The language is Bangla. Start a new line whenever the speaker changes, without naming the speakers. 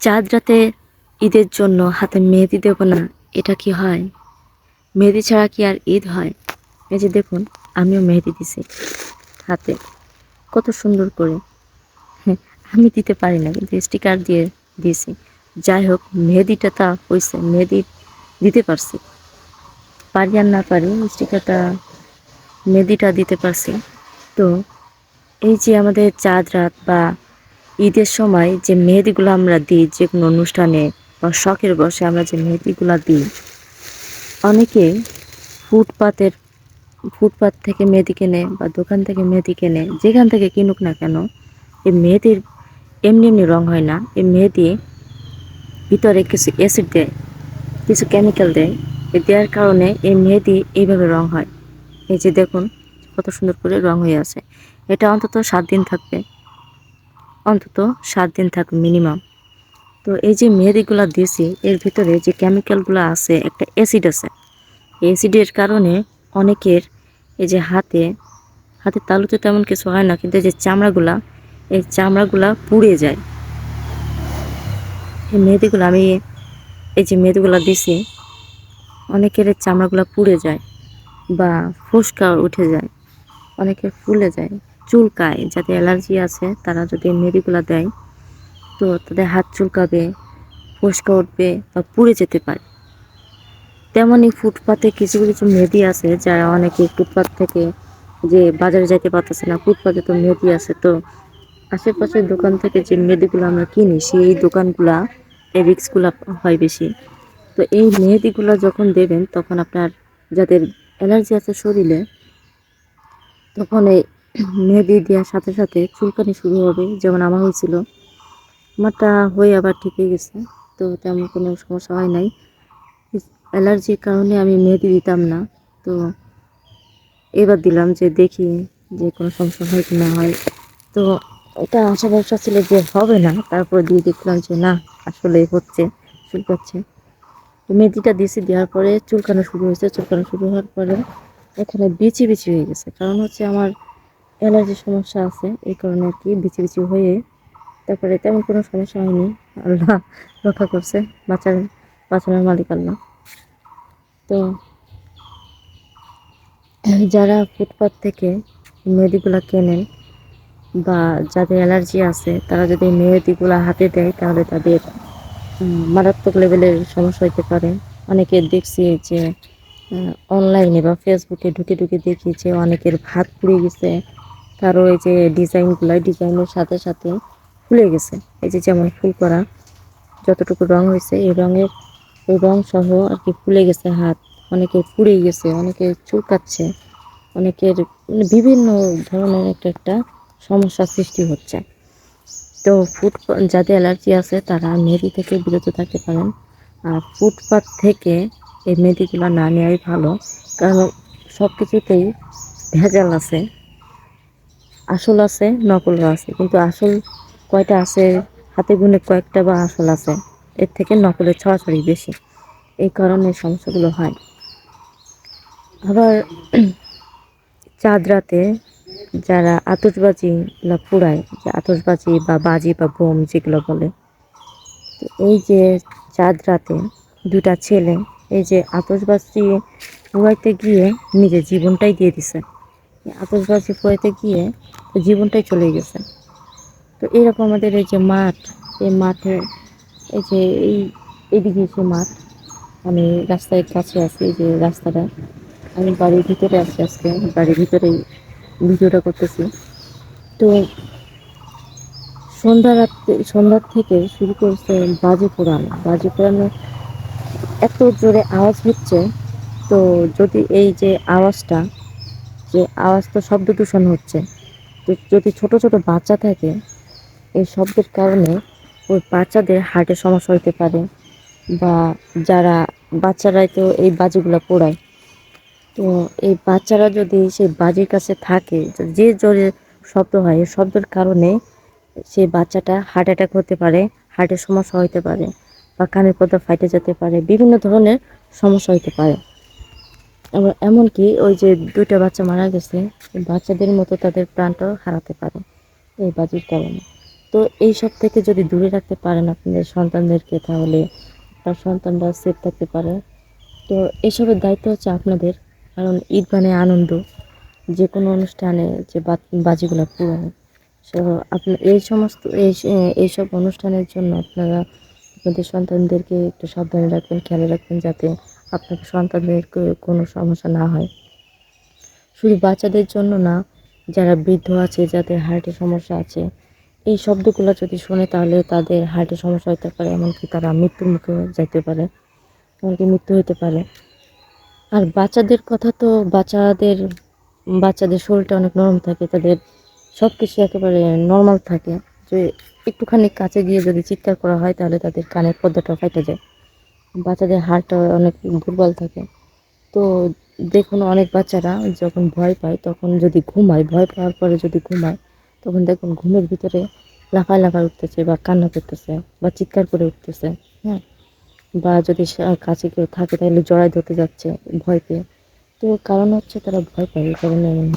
চাঁদ রাতে ঈদের জন্য হাতে মেহেদি দেব না এটা কি হয়? মেহেদি ছাড়া কি আর ঈদ হয়? এই যে দেখুন আমিও মেহেদি দিছি হাতে। কত সুন্দর করে। হ্যাঁ, আমি দিতে পারি না কিন্তু স্টিকার দিয়ে দিয়েছি। যাই হোক মেহেদিটা তা হয়েছে মেহেদি দিতে পারছি। পারি আর না পারি স্টিকারটা মেহেদিটা দিতে পারছি। তো এই যে আমাদের চাঁদ রাত বা ঈদের সময় যে মেহেদিগুলো আমরা দিই, যে কোনো অনুষ্ঠানে বা শখের বসে আমরা যে মেহেদিগুলো দিই, অনেকে ফুটপাতের, ফুটপাত থেকে মেহেদি কেনে বা দোকান থেকে মেহেদি কেনে, যেখান থেকে কিনুক না কেন, এই মেহেদির এমনি এমনি রং হয় না। এই মেহেদি ভিতরে কিছু অ্যাসিড দেয়, কিছু কেমিক্যাল দেয়, এই দেওয়ার কারণে এই মেহেদি এইভাবে রং হয়। এই যে দেখুন, কত সুন্দর করে রং হয়ে আছে। এটা অন্তত সাত দিন থাকবে। অন্তত সাত দিন থাকবে মিনিমাম তো এই যে মেহেদিগুলো দিয়েছি, এর ভিতরে যে কেমিক্যালগুলো আছে, একটা অ্যাসিড আছে। অ্যাসিডের কারণে অনেকের এই যে হাতে হাতের তালুতে তেমন কিছু হয় না, কিন্তু যে চামড়াগুলা, এই চামড়াগুলা পুড়ে যায়। এই মেহেদিগুলো আমি, এই যে মেহেদিগুলো দিছি অনেকের চামড়াগুলো পুড়ে যায় বা ফুসকা উঠে যায়, অনেকের ফুলে যায়। চুলকায়, যাদের অ্যালার্জি আছে, তারা যদি মেহেদিগুলো দেয়, তো তাদের হাত চুলকাবে, ফসকা উঠবে বা পুড়ে যেতে পারে। তেমনই ফুটপাতে কিছু কিছু মেহেদি আছে, যারা অনেকে ফুটপাত থেকে যে বাজারে যাইতে পারতেছে না, ফুটপাতে তো মেহেদি আছে, তো আশেপাশের দোকান থেকে যে মেহেদিগুলো আমরা কিনি, সেই দোকানগুলা এই রিক্সগুলো হয় বেশি। তো এই মেহেদিগুলো যখন দেবেন, তখন আপনার যাদের অ্যালার্জি আছে শরীরে, তখন এই মেহেদি দেওয়ার সাথে সাথে চুলকানি শুরু হবে, যেমন আমার হয়েছিল। আমারটা হয়ে আবার ঠিক হয়ে গেছে, তো তেমন কোনো সমস্যা হয় নাই। অ্যালার্জির কারণে আমি মেহেদি দিতাম না, তো এবার দিলাম যে দেখি যে কোনো সমস্যা হয় কি না হয়। তো এটা আশা ভরসা ছিল যে হবে না, তারপর দিয়ে দেখলাম যে না, আসলে হচ্ছে, চুলকাচ্ছে। তো মেহেদিটা দিয়েছি দেওয়ার পরে চুলকানো শুরু হয়েছে, চুলকানো শুরু হওয়ার পরে এখানে বিচি বিচি হয়ে গেছে। কারণ হচ্ছে আমার অ্যালার্জির সমস্যা আছে, এই কারণে আর কি বিচি বিচি হয়ে তারপরে তেমন কোনো সমস্যা হয়নি। আল্লাহ রক্ষা করছে, বাঁচার, বাঁচানোর মালিক আল্লাহ। তো যারা ফুটপাত থেকে মেহেদিগুলো কেনেন বা যাদের অ্যালার্জি আছে, তারা যদি মেহেদিগুলো হাতে দেয়, তাহলে তাদের মারাত্মক লেভেলের সমস্যা হতে পারে। অনেকে দেখছি যে অনলাইনে বা ফেসবুকে ঢুকে ঢুকে দেখি যে অনেকের ভাত পুড়ে গেছে কারও এই যে ডিজাইনগুলো ডিজাইনের সাথে সাথে ফুলে গেছে। এই যে যেমন ফুল করা, যতটুকু রং হয়েছে, এই রঙের এই রং সহ আর কি ফুলে গেছে হাত। অনেকে পুড়ে গেছে, অনেকে চুলকাচ্ছে, অনেকের মানে বিভিন্ন ধরনের একটা একটা সমস্যার সৃষ্টি হচ্ছে। তো ফুট যাদের অ্যালার্জি আছে, তারা মেহেদি থেকে বিরত থাকতে পারেন। আর ফুটপাত থেকে এই মেহেদিগুলো না নেওয়াই ভালো, কারণ সব কিছুতেই ভেজাল আছে। আসল আছে নকলও আছে। কিন্তু আসল কয়টা আছে, হাতে গুনে কয়েকটা বা আসল আছে, এর থেকে নকলের ছড়াছড়ি বেশি। এই কারণে সমস্যাগুলো হয়। আবার চাঁদ রাতে যারা আতসবাজি পুড়ায়, যে আতসবাজি বা বাজি বা বোম যেগুলো বলে এই যে চাঁদ রাতে দুটা ছেলে, এই যে আতসবাজি পুড়াইতে গিয়ে নিজের জীবনটাই দিয়ে দিছে। আতসবাজি পুড়াইতে গিয়ে জীবনটাই চলে গেছে। তো এরকম আমাদের এই যে মাঠ, এই মাঠে এই যে এই এদিকে সে মাঠ, আমি রাস্তার কাছে আছি, এই যে রাস্তাটা। আমি বাড়ির ভিতরে আছি আজকে, বাড়ির ভিতরেই ভিডিওটা করতেছি। তো সন্ধ্যা রাত্রে সন্ধ্যার থেকে শুরু করছে বাজে পোড়ানো বাজে পোড়ানো এত জোরে আওয়াজ হচ্ছে, তো যদি এই যে আওয়াজটা, যে আওয়াজ তো শব্দ দূষণ হচ্ছে যদি ছোট ছোট বাচ্চা থাকে, এই শব্দের কারণে ওই বাচ্চাদের হার্টের সমস্যা হতে পারে বা যারা বাচ্চারাই তো এই বাজিগুলো পোড়ায়। তো এই বাচ্চারা যদি সেই বাজির কাছে থাকে যে জোরে শব্দ হয়, এই শব্দের কারণে সেই বাচ্চাটা হার্ট অ্যাটাক হতে পারে, হার্টের সমস্যা হতে পারে বা কানের পর্দা ফাইটে যেতে পারে, বিভিন্ন ধরনের সমস্যা হতে পারে। এমনকি ওই যে দুইটা বাচ্চা মারা গেছে বাচ্চাদের মতো তাদের প্রাণটাও হারাতে পারে এই বাজির কারণে। তো এই সব থেকে যদি দূরে রাখতে পারেন আপনাদের সন্তানদেরকে তাহলে আপনার সন্তানরা সেফ থাকতে পারে। তো এসবের দায়িত্ব হচ্ছে আপনাদের, কারণ ঈদ মানে আনন্দ। যে কোনো অনুষ্ঠানে যে বাজিগুলো পুরানো। সো আপনার এই সমস্ত, এই এইসব অনুষ্ঠানের জন্য আপনারা আপনাদের সন্তানদেরকে একটু সাবধানে রাখবেন, খেয়াল রাখবেন যাতে আপনার সন্তানদেরকে কোনো সমস্যা না হয়। শুধু বাচ্চাদের জন্য না, যারা বৃদ্ধ আছে, যাদের হার্টের সমস্যা আছে, এই শব্দগুলো যদি শোনে তাহলে তাদের হার্টের সমস্যা হতে পারে, এমনকি তারা মৃত্যুর মুখে যেতে পারে, এমনকি মৃত্যু হতে পারে। আর বাচ্চাদের কথা তো বাচ্চাদের বাচ্চাদের শরীরটা অনেক নরম থাকে, তাদের সব কিছু একেবারে নর্মাল থাকে। যে একটুখানি কাছে গিয়ে যদি চিৎকার করা হয়, তাহলে তাদের কানের পর্দাটা ফাইটে যায়। বাচ্চাদের হাড়টা অনেক দুর্বল থাকে তো দেখুন অনেক বাচ্চারা যখন ভয় পায়, তখন যদি ঘুমায়, ভয় পাওয়ার পরে যদি ঘুমায়, তখন দেখুন ঘুমের ভিতরে লাফায় লাফায় উঠতেছে বা কান্না করতেছে বা চিৎকার করে উঠতেছে হ্যাঁ বা যদি কাছে কেউ থাকে তাহলে জড়ায় ধরতে যাচ্ছে ভয় পেয়ে তো কারণ হচ্ছে তারা ভয় পায়, এই কারণে এমন।